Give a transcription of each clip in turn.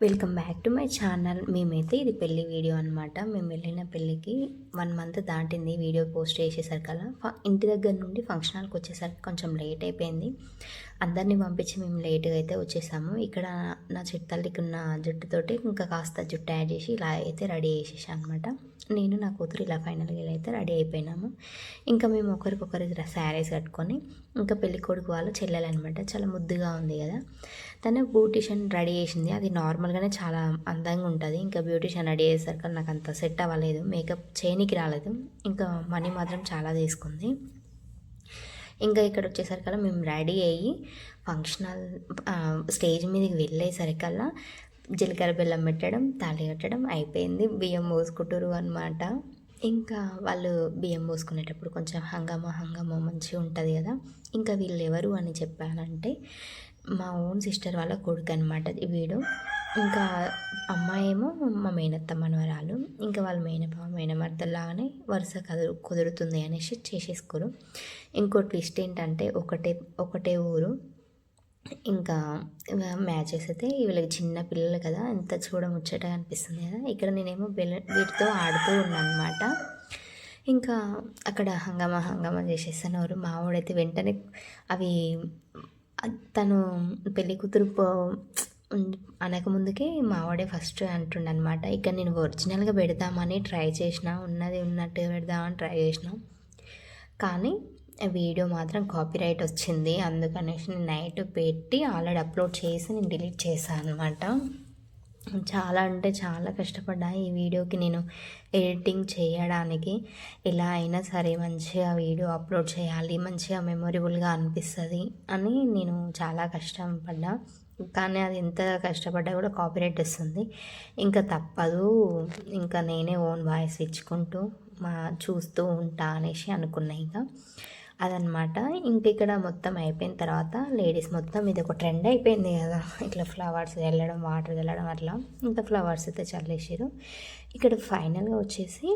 Welcome back to my channel. మేమైతే ఇది పెళ్ళి వీడియో అనమాట మేము వెళ్ళిన పెళ్ళికి వన్ మంత్ దాటింది వీడియో పోస్ట్ చేసేసరికల్లా ఫ- ఇంటి దగ్గర నుండి ఫంక్షన్ హాల్కి వచ్చేసరికి కొంచెం లేట్ అయిపోయింది. అందరినీ పంపించి మేము లేట్గా అయితే వచ్చేసాము. ఇక్కడ నా చిట్టల్లికి ఉన్న జుట్టుతోటి ఇంకా కాస్త జుట్టు యాడ్ చేసి ఇలా అయితే రెడీ చేసేసాను అనమాట నేను నా కూతురు ఇలా ఫైనల్గా ఇలా అయితే రెడీ అయిపోయినాము. ఇంకా మేము ఒకరికొకరి శారీస్ కట్టుకొని ఇంకా పెళ్ళికొడుకు వాళ్ళు చెల్లెలు అనమాట చాలా ముద్దుగా ఉంది కదా. తను బూటిషన్ రెడీ చేసింది. అది నార్మల్ నార్మల్గానే చాలా అందంగా ఉంటుంది. ఇంకా బ్యూటీషియన్ రెడీ అయ్యేసరికి నాకు అంత సెట్ అవ్వలేదు. మేకప్ చేయనికి రాలేదు. ఇంకా మనీ మాత్రం చాలా తీసుకుంది. ఇంకా ఇక్కడ వచ్చేసరికల్లా మేము రెడీ అయ్యి ఫంక్షనల్ స్టేజ్ మీదకి వెళ్ళేసరికల్లా జీలకర్ర బెల్లం పెట్టడం తాళి కట్టడం అయిపోయింది. బియ్యం పోసుకుంటారు అనమాట ఇంకా వాళ్ళు బియ్యం పోసుకునేటప్పుడు కొంచెం హంగామా హంగామో మంచిగా ఉంటుంది కదా. ఇంకా వీళ్ళు ఎవరు అని చెప్పానంటే మా ఓన్ సిస్టర్ వాళ్ళ కొడుకు అనమాట వీడు. ఇంకా అమ్మాయి ఏమో మా మేనత్త మనవరాలు. ఇంకా వాళ్ళ మేనపా మేనమర్తలాగానే వరుస కదురు కుదురుతుంది అనేసి చేసేసుకోరు. ఇంకో ట్విస్ట్ ఏంటంటే ఒకటే ఒకటే ఊరు. ఇంకా మ్యాచెస్ అయితే వీళ్ళకి చిన్న పిల్లలు కదా ఎంత చూడముచ్చటగా అనిపిస్తుంది కదా. ఇక్కడ నేనేమో బెల్ల వీటితో ఆడుతూ ఉన్నాను అనమాట ఇంకా అక్కడ హంగామా హంగామా చేసేస్తున్నారు మావాడైతే వెంటనే అవి తను పెళ్ళి కూతురు అనకముందుకే అనక మావాడే ఫస్ట్ అంటుండనమాట. ఇక నేను ఒరిజినల్గా పెడదామని ట్రై చేసిన ఉన్నది ఉన్నట్టు పెడదామని ట్రై చేసిన. కానీ వీడియో మాత్రం కాపీరైట్ వచ్చింది. అందుకనేసి నేను నైట్ పెట్టి ఆల్రెడీ అప్లోడ్ చేసి నేను డిలీట్ చేశాను అనమాట చాలా అంటే చాలా కష్టపడ్డా ఈ వీడియోకి నేను ఎడిటింగ్ చేయడానికి. ఎలా అయినా సరే మంచిగా వీడియో అప్లోడ్ చేయాలి మంచిగా మెమొరబుల్గా అనిపిస్తుంది అని నేను చాలా కష్టపడ్డా. కానీ అది ఎంత కష్టపడ్డా కూడా కాపీరైట్ వస్తుంది. ఇంకా తప్పదు. ఇంకా నేనే ఓన్ వాయిస్ ఇచ్చుకుంటూ మా చూస్తూ ఉంటా అనేసి అనుకున్నా ఇంకా. అదనమాట. ఇంక ఇక్కడ మొత్తం అయిపోయిన తర్వాత లేడీస్ మొత్తం ఇది ఒక ట్రెండ్ అయిపోయింది కదా. ఇట్లా ఫ్లవర్స్ వెళ్ళడం వాటర్ వెళ్ళడం అట్లా. ఇంకా ఫ్లవర్స్ అయితే చల్లేసారు ఇక్కడ ఫైనల్గా వచ్చేసి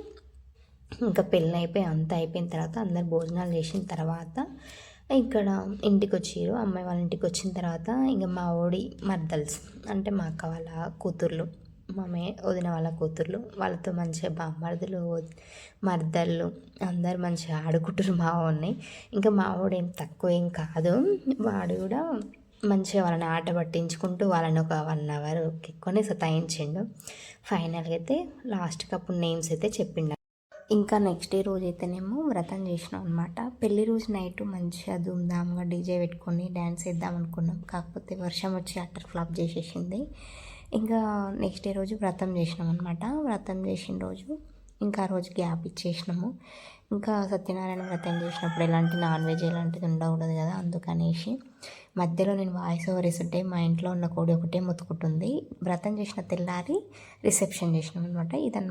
ఇంకా పెళ్ళి అయిపోయి అంతా అయిపోయిన తర్వాత అందరు భోజనాలు చేసిన తర్వాత ఇక్కడ ఇంటికి వచ్చారు అమ్మాయి వాళ్ళ ఇంటికి వచ్చిన తర్వాత ఇంకా మా ఓడి మర్దల్స్ అంటే మా అక్క వాళ్ళ కూతుర్లు మా వదిన వాళ్ళ కూతుర్లు. వాళ్ళతో మంచిగా బామ్మర్దులు మర్దళ్ళు అందరు మంచిగా ఆడుకుంటారు మా వాడిని. ఇంకా మావాడు ఏం తక్కువ ఏం కాదు. వాడు కూడా మంచిగా వాళ్ళని ఆట పట్టించుకుంటూ వాళ్ళని ఒక వన్ అవర్ ఎక్కువనే సతాయించిండు. ఫైనల్గా అయితే లాస్ట్కి అప్పుడు నేమ్స్ అయితే చెప్పిండు. ఇంకా నెక్స్ట్ డే రోజు అయితేనేమో వ్రతం చేసినాం అనమాట పెళ్ళి రోజు నైట్ మంచిగా ధూమ్ధామ్గా డీజే పెట్టుకొని డ్యాన్స్ వేద్దాం అనుకున్నాం. కాకపోతే వర్షం వచ్చి అట్టర్ ఫ్లాప్ చేసేసింది. ఇంకా నెక్స్ట్ డే రోజు వ్రతం చేసినాం అనమాట వ్రతం చేసిన రోజు ఇంకా ఆ రోజు గ్యాప్ ఇచ్చేసినాము. ఇంకా సత్యనారాయణ వ్రతం చేసినప్పుడు ఎలాంటి నాన్ వెజ్ ఎలాంటిది ఉండకూడదు కదా అందుకనేసి మధ్యలో నేను వాయిస్ ఓవర్ ఇస్తుంటే మా ఇంట్లో ఉన్న కోడి ఒకటే మొత్తుకుంటుంది. వ్రతం చేసిన తెల్లారి రిసెప్షన్ చేసినాం అనమాట ఇదన్న